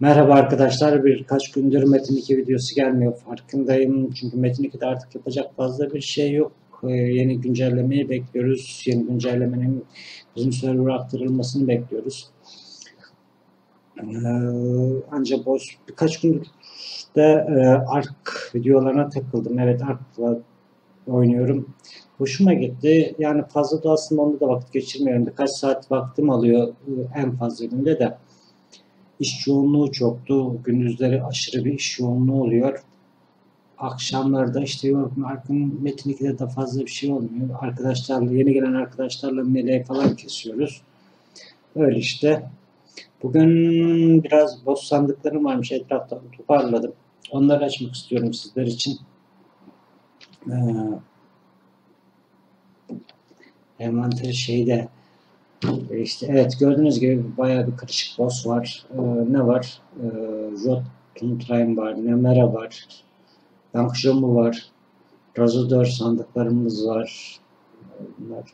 Merhaba arkadaşlar. Birkaç gündür Metin 2 videosu gelmiyor. Farkındayım. Çünkü Metin 2'de artık yapacak fazla bir şey yok. Ee, yeni güncellemeyi bekliyoruz. Yeni güncellemenin bizim server aktarılmasını bekliyoruz. Ee, ancak boş birkaç gündür de e, Ark videolarına takıldım. Evet Ark'la oynuyorum. Hoşuma gitti. Yani fazla da aslında onda da vakit geçirmiyorum. Birkaç saat vaktim alıyor e, en fazla günde de. İş yoğunluğu çoktu. Gündüzleri aşırı bir iş yoğunluğu oluyor. Akşamları da işte yorgun arkın Metin 2'de de fazla bir şey olmuyor. Arkadaşlarla, yeni gelen arkadaşlarla meleği falan kesiyoruz. Öyle işte. Bugün biraz boş sandıklarım varmış. Etrafta toparladım. Onları açmak istiyorum sizler için. Ee, envanter şeyde işte evet gördüğünüz gibi bayağı bir karışık boss var. Ee, ne var? Ee, Jotunheim var, Nemera var, Dankşomu var, Razodor sandıklarımız var. Bunlar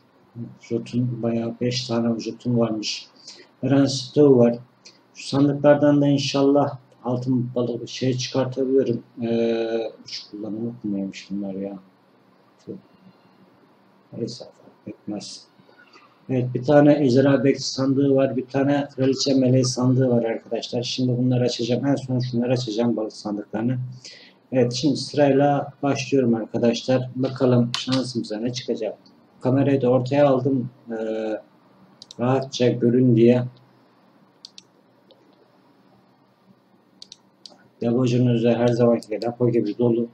Jotun bayağı 5 tane Jotun varmış. Ransto var. Şu sandıklardan da inşallah altın balığı şey çıkartabilirim. Ee, üç kullanımı mıymış bunlar ya? Neyse fark etmez. Evet bir tane ejderha bekçi sandığı var. Bir tane kraliçe meleği sandığı var arkadaşlar. Şimdi bunları açacağım. En son şunları açacağım balık sandıklarını. Evet şimdi sırayla başlıyorum arkadaşlar. Bakalım şansımıza ne çıkacak. Kamerayı da ortaya aldım. Ee, rahatça görün diye. Depocunun üzeri her zamanki gibi depo gibi dolu.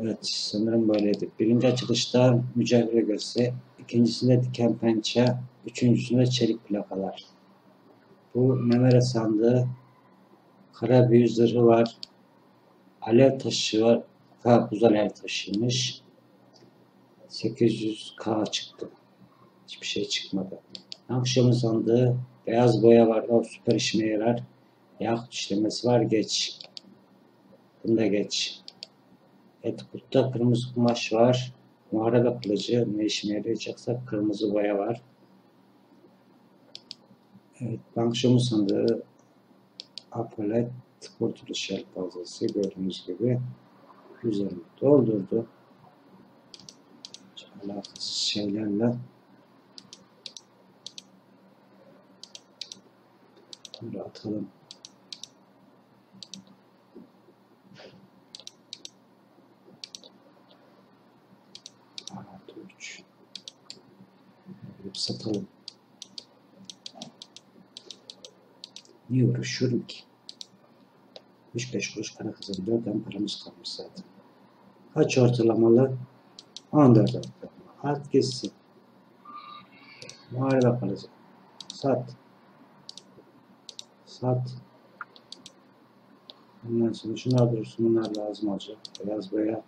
Evet sanırım böyleydi. Birinci açılışta mücadele gösterisi, ikincisinde diken pençe, üçüncüsünde çelik plakalar. Bu Nemere sandığı, kara büyü zırhı var, alev taşı var, ha buz alev taşıymış. 800k çıktı. Hiçbir şey çıkmadı. Akşamın sandığı, beyaz boya var, o süper işime yarar. Yakut işlemesi var, geç. Bunda geç. Etkut'ta kırmızı kumaş var. Muharebe kılıcı ne işime yarayacaksa kırmızı boya var. Evet, bankşomu sandığı apolet kurtuluş yelpazesi gördüğünüz gibi üzerini doldurdu. Alakasız şeylerle bunu atalım. Satalım. Niye uğraşıyorum ki? 3-5 kuruş para kazanıyor. Ben paramız kalmış zaten. Kaç ortalamalı? 14 ortalama. At gitsin. Muharebe kalacak. Sat. Sat. Ondan sonra şunlar durursun. Bunlar lazım olacak. Beyaz boya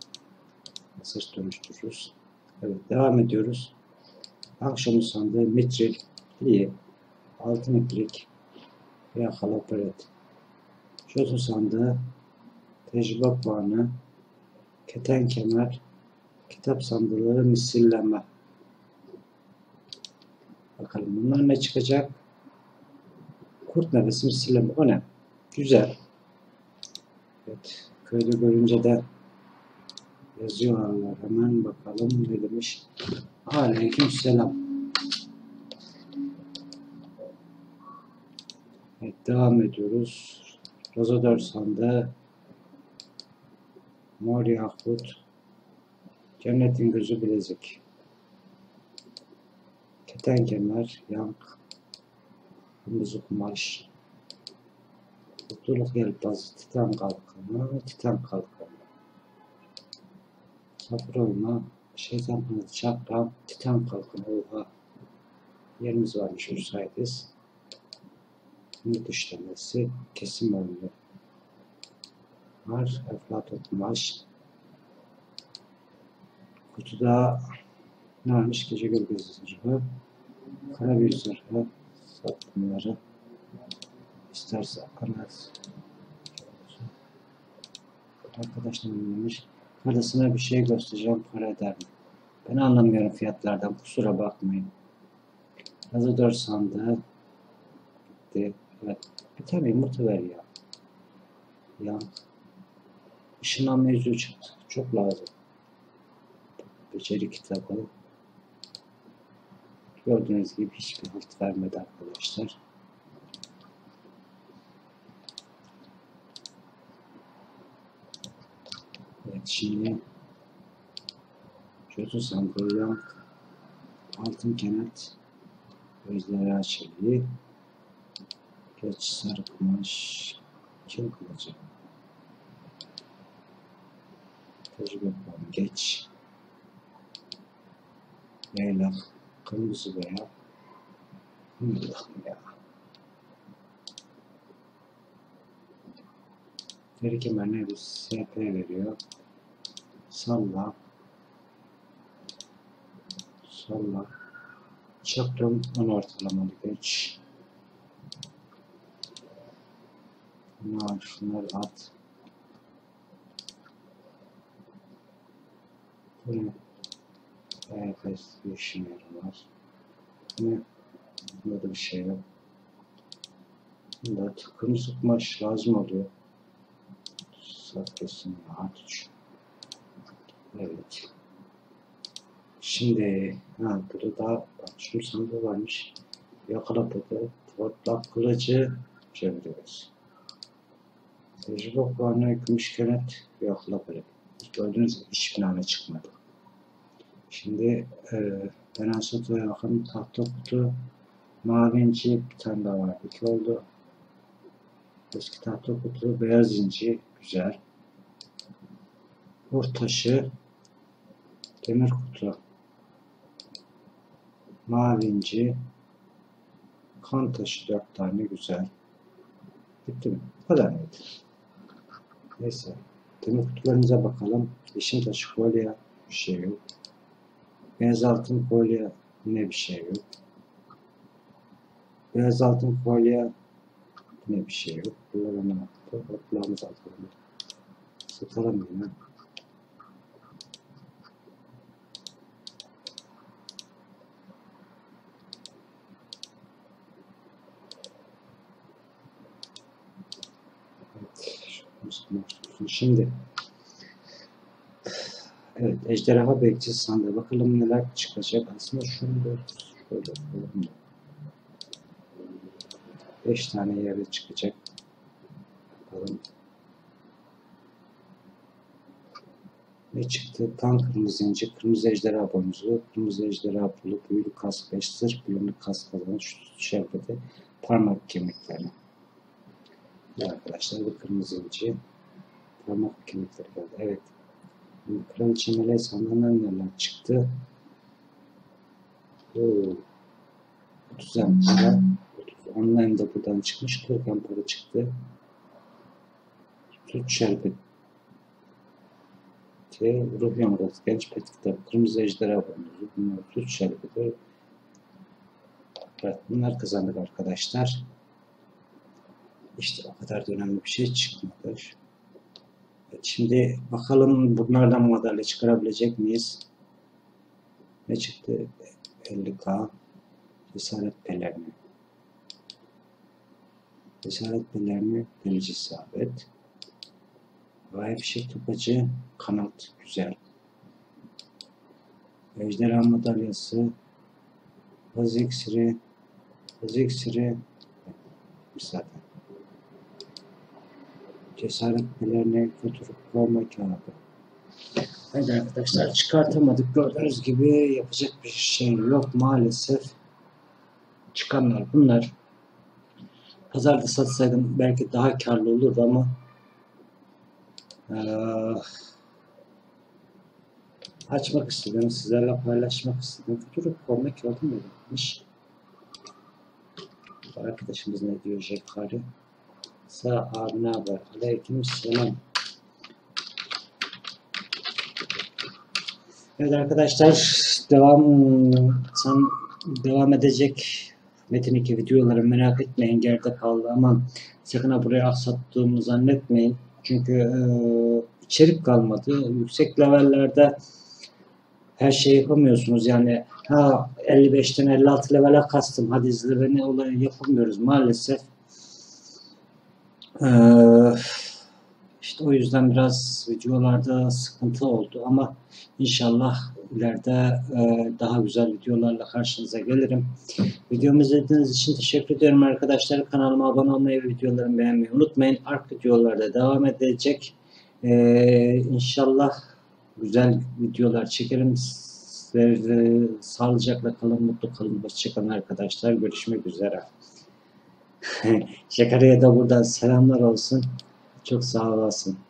mesaj dönüştürürüz. Evet devam ediyoruz. Akşam sandığı mitril, iyi, altın iplik veya halaperet. Şotu sandığı, tecrübe puanı, keten kemer, kitap sandıkları misilleme. Bakalım bunlar ne çıkacak? Kurt nefesi misilleme. O ne? Güzel. Evet. Köyde görünce de yazıyorlar. Hemen bakalım ne demiş. Aleyküm selam. Evet, devam ediyoruz. Rozodor sandı. Mor Yakut. Cennetin gözü bilezik. Keten kemer, yank, kırmızı kumaş, mutluluk yelpazı, titan kalkanı, titan kalkanı. Sabır olma, şeytan kanadı, çakram, titan kalkanı, oha. Yerimiz varmış, müsaitiz. Ümit işlemesi, kesim önlü. Var, Eflatun kumaş. Kutuda ne varmış? Gece gölgesi zırhı. Kara bir zırhı. Sat bunları. İsterse kanat. Arkadaşlar demiş. Karısına bir şey göstereceğim para eder mi? Ben anlamıyorum fiyatlardan kusura bakmayın. Razador sandığı gitti. Evet. Bir tane yumurta ver ya. Ya. Işınlanma yüzüğü çıktı. Çok lazım. Beceri kitabı. Gördüğünüz gibi hiçbir hırt vermedi arkadaşlar. Şimdi Kötü Altın Kenet Ejderha Çeliği Geç Sarı Kumaş Kim Kılıcı Tecrübe puanı geç. Kırmızı veya Allah'ım ya Geri kemerine bir SP veriyor. Salla. Salla. Çaktım. Onu ortalamalı geç. Bunlar, şunları at. Bu ne? Evet, bir işim yaramaz. Ne? Bunda da bir şey yok. Bunda kırmızı kumaş lazım oluyor. Satkesin aç. Evet. Şimdi ha burada da bak şunun sandığı varmış. Yakala burada. Portlak kılıcı çeviriyoruz. Tecrübe puanı gümüş kenet yakala böyle. Gördüğünüz gibi hiçbir tane çıkmadı. Şimdi e, Benasat'a yakın tahta kutu mavi inci bir tane daha var. İki oldu. Eski tahta kutu beyaz inci güzel. Vur taşı demir kutu mavi inci kan taşı dört tane güzel. Bitti mi? Bu kadar mıydı? Neyse. Demir kutularımıza bakalım. Yeşil taşı kolye bir şey yok. Beyaz altın kolye yine bir şey yok. Beyaz altın kolye yine bir şey yok. Bunlara ne yaptı? Hoplarımız atalım. Satalım yine. Evet. Şimdi Evet, ejderha bekçisi sandığı. Bakalım neler çıkacak. Aslında şunu da şöyle koyalım da. 5 tane yere çıkacak. Bakalım. Ne çıktı? Kan kırmızı inci, kırmızı ejderha boynuzu, kırmızı ejderha pulu, büyülü kas 5 sır, büyülü kas kalan şu şerbeti, parmak kemikleri. Evet arkadaşlar bu kırmızı inci. Parmak kemikleri geldi. Evet. Kraliçe Melek sandığı neler çıktı? Oo. 30 ampara. 30 online da buradan çıkmış. 40 ampara çıktı. Süt şerbeti. Ruh yamrası. Genç pet kitabı. Kırmızı ejderha boynuzu. Bunlar süt şerbeti. Evet, bunlar kazandık arkadaşlar. İşte o kadar da önemli bir şey çıkmadı. Şimdi bakalım bunlardan madalya çıkarabilecek miyiz? Ne çıktı? 50k cesaret pelerini. Cesaret pelerini delici isabet. Vay fişek topacı kanat güzel. Ejderha madalyası Hız iksiri Hız iksiri zaten cesaretlerini götürüp kovma kağıdı. Evet arkadaşlar çıkartamadık. Gördüğünüz gibi yapacak bir şey yok maalesef. Çıkanlar bunlar. Pazarda satsaydım belki daha karlı olurdu ama ee, açmak istedim. Sizlerle paylaşmak istedim. Götürüp kovma kağıdı mı. Arkadaşımız ne diyor Jekari? Sağ abi ne haber? Aleyküm selam. Evet arkadaşlar devam san, devam edecek Metin 2 videoları merak etmeyin geride kaldı ama sakın ha buraya aksattığımı zannetmeyin. Çünkü e, içerik kalmadı. Yüksek levellerde her şeyi yapamıyorsunuz. Yani ha 55'ten 56 levele kastım. Hadi izle beni olayı yapamıyoruz maalesef. Ee, işte o yüzden biraz videolarda sıkıntı oldu ama inşallah ileride e, daha güzel videolarla karşınıza gelirim. Videomu izlediğiniz için teşekkür ediyorum arkadaşlar. Kanalıma abone olmayı ve videolarımı beğenmeyi unutmayın. Ark videolarda devam edecek. Ee, inşallah güzel videolar çekerim. Sizleri sağlıcakla kalın, mutlu kalın, hoşçakalın arkadaşlar. Görüşmek üzere. Şakariye da buradan selamlar olsun. Çok sağ olasın.